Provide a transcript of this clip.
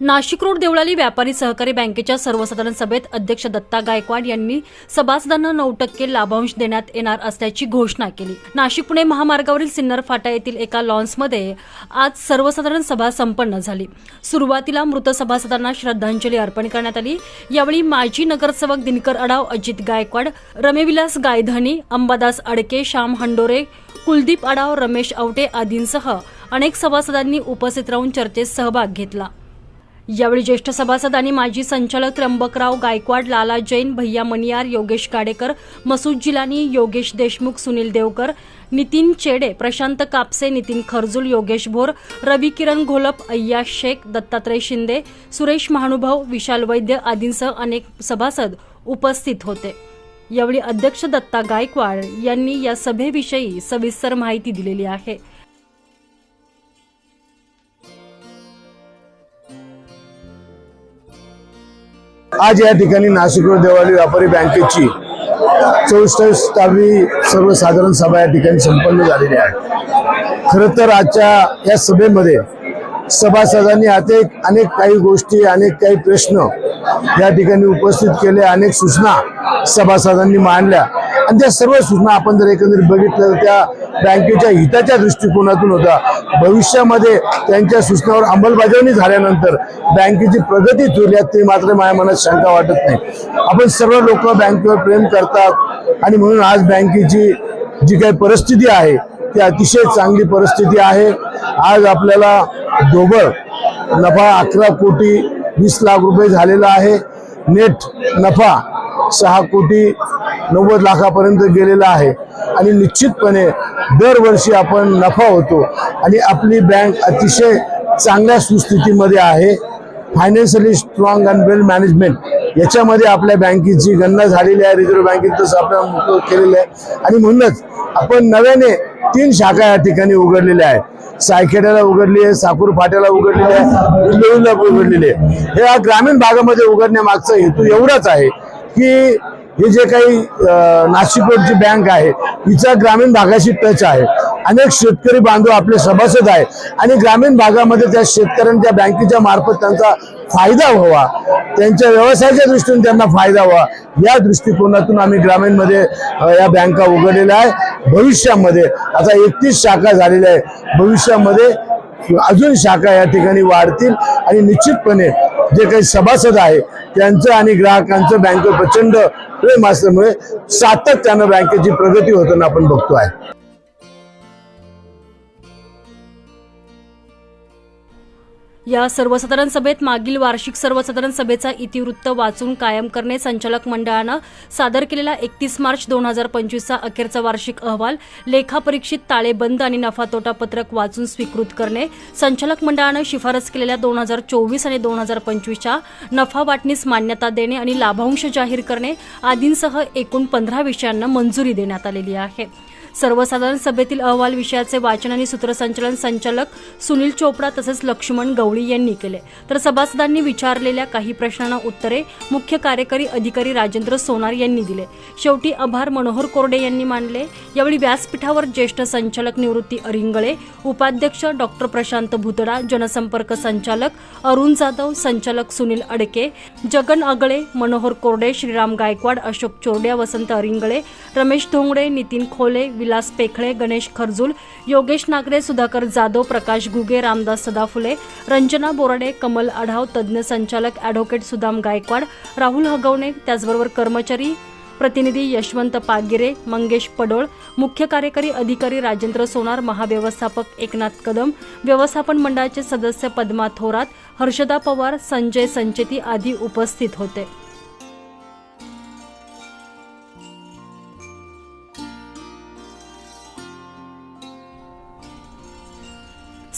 Nashik road Deolali व्यापारी सहकारी बँकेच्या सर्वसाधारण सभेत अध्यक्ष दत्ता गायकवाड यांनी सभासदांना नऊ टक्के लाभांश देण्यात येणार असल्याची घोषणा केली. नाशिक पुणे महामार्गावरील सिन्नर फाटा येथील एका लॉन्समध्ये आज सर्वसाधारण सभा संपन्न झाली. सुरुवातीला मृत सभासदांना श्रद्धांजली अर्पण करण्यात आली. यावेळी माजी नगरसेवक दिनकर अडाव अजित गायकवाड रमेविलास गायधनी अंबादास अडके श्याम हंडोरे कुलदीप अडाव रमेश आवटे आदींसह अनेक सभासदांनी उपस्थित राहून चर्चेत सहभाग घेतला. यावेळी ज्येष्ठ सभासद आणि माजी संचालक त्र्यंबकराव गायकवाड लाला जैन भैया मनियार योगेश काडेकर मसूद जिलानी योगेश देशमुख सुनील देवकर नितीन चेडे प्रशांत कापसे नितीन खरजुल योगेश भोर रवी किरण घोलप अय्या शेख दत्तात्रय शिंदे सुरेश महानुभाव विशाल वैद्य आदींसह अनेक सभासद उपस्थित होते. यावेळी अध्यक्ष दत्ता गायकवाड यांनी या सभेविषयी सविस्तर माहिती दिलेली आहे. आज या ठिकाणी नाशिक रोड देवाली व्यापारी बँकेची चौसष्टावी सर्वसाधारण सभा या ठिकाणी संपन्न झालेली आहे. खरं तर आजच्या या सभेमध्ये सभासदांनी अनेक अनेक काही गोष्टी अनेक काही प्रश्न या ठिकाणी उपस्थित केले अनेक सूचना सभासदांनी मांडल्या. आणि त्या सर्व सूचना आपण जर एकंदरीत बघितलं तर त्या बँकेच्या हिताच्या दृष्टिकोनातून होता भविष्यामध्ये त्यांच्या सूचनावर अंमलबजावणी झाल्यानंतर बँकेची प्रगती होईल ते मात्र माझ्या मनात शंका वाटत नाही. आपण सर्व लोक बँकेवर प्रेम करतात आणि म्हणून आज बँकेची जी काही परिस्थिती आहे ती अतिशय चांगली परिस्थिती आहे. आज आपल्याला ढोबळ नफा अकरा कोटी वीस लाख रुपये झालेला आहे. नेट नफा सहा कोटी नव्वद लाखापर्यंत गेलेला आहे. आणि निश्चितपणे दरवर्षी आपण नफा होतो. आणि आपली बँक अतिशय चांगल्या सुस्थितीमध्ये आहे. Financially strong and well management याच्यामध्ये आपल्या बँकेची गणना झालेली आहे. रिझर्व्ह बँकेत तसं आपल्याला मोकळं केलेलं आहे. आणि म्हणूनच आपण नव्याने तीन शाखा या ठिकाणी उघडलेल्या आहेत. सायखेड्याला उघडली आहे साकूर फाट्याला उघडलेली आहे उघडलेली आहे. हे या ग्रामीण भागामध्ये उघडण्यामागचा हेतू एवढाच आहे की हे जे काही अं, नाशिक रोडची बँक आहे हिचा ग्रामीण भागाशी टच आहे. अनेक शेतकरी बांधव आपले सभासद आहे. आणि ग्रामीण भागामध्ये त्या शेतकऱ्यांच्या बँकेच्या मार्फत त्यांचा फायदा व्हावा. त्यांच्या व्यवसायाच्या दृष्टीने त्यांना फायदा व्हावा. या दृष्टिकोनातून आम्ही ग्रामीणमध्ये या बँका उघडलेल्या आहे. भविष्यामध्ये आता एकतीस शाखा झालेल्या आहे भविष्यामध्ये अजून शाखा या ठिकाणी वाढतील. आणि निश्चितपणे जे काही सभासद आहे त्यांचं आणि ग्राहकांचं बँकेवर प्रचंड प्रेम असल्यामुळे सातत्यानं बँकेची प्रगती होताना आपण बघतो आहे या सर्वसाधारण सभेत मागील वार्षिक सर्वसाधारण सभेचा इतिवृत्त वाचून कायम करणे संचालक मंडळानं सादर केलेला एकतीस मार्च दोन हजार पंचवीसचा अखेरचा वार्षिक अहवाल लेखापरीक्षित ताळेबंद आणि नफा तोटा पत्रक वाचून स्वीकृत करणे संचालक मंडळानं शिफारस केलेल्या दोन हजार चोवीस आणि दोन हजार पंचवीसच्या नफा वाटणीस मान्यता देणे आणि लाभांश जाहीर करणे आदींसह एकूण पंधरा विषयांना मंजुरी देण्यात आलेली आहे. सर्वसाधारण सभेतील अहवाल विषयाचे वाचन आणि सूत्रसंचालन संचालक सुनील चोपडा तसेच लक्ष्मण गवळी यांनी केले. तर सभासदांनी विचारलेल्या काही प्रश्नांना उत्तरे मुख्य कार्यकारी अधिकारी राजेंद्र सोनार यांनी दिले. शेवटी आभार मनोहर कोरडे यांनी मानले. यावेळी व्यासपीठावर ज्येष्ठ संचालक निवृत्ती अरिंगळे उपाध्यक्ष डॉक्टर प्रशांत भुतडा जनसंपर्क संचालक अरुण जाधव संचालक सुनील अडके जगन अगळे मनोहर कोरडे श्रीराम गायकवाड अशोक चोरड्या वसंत अरिंगळे रमेश धोंगडे नितीन खोले विलास पेखळे गणेश खरजूल योगेश नागरे सुधाकर जाधव प्रकाश घुगे रामदास सदाफुले रंजना बोराडे कमल आढाव तज्ज्ञ संचालक ॲडव्होकेट सुदाम गायकवाड राहुल हगवणे त्याचबरोबर कर्मचारी प्रतिनिधी यशवंत पागिरे मंगेश पडोळ मुख्य कार्यकारी अधिकारी राजेंद्र सोनार महाव्यवस्थापक एकनाथ कदम व्यवस्थापन मंडळाचे सदस्य पद्मा थोरात हर्षदा पवार संजय संचेती आदी उपस्थित होते.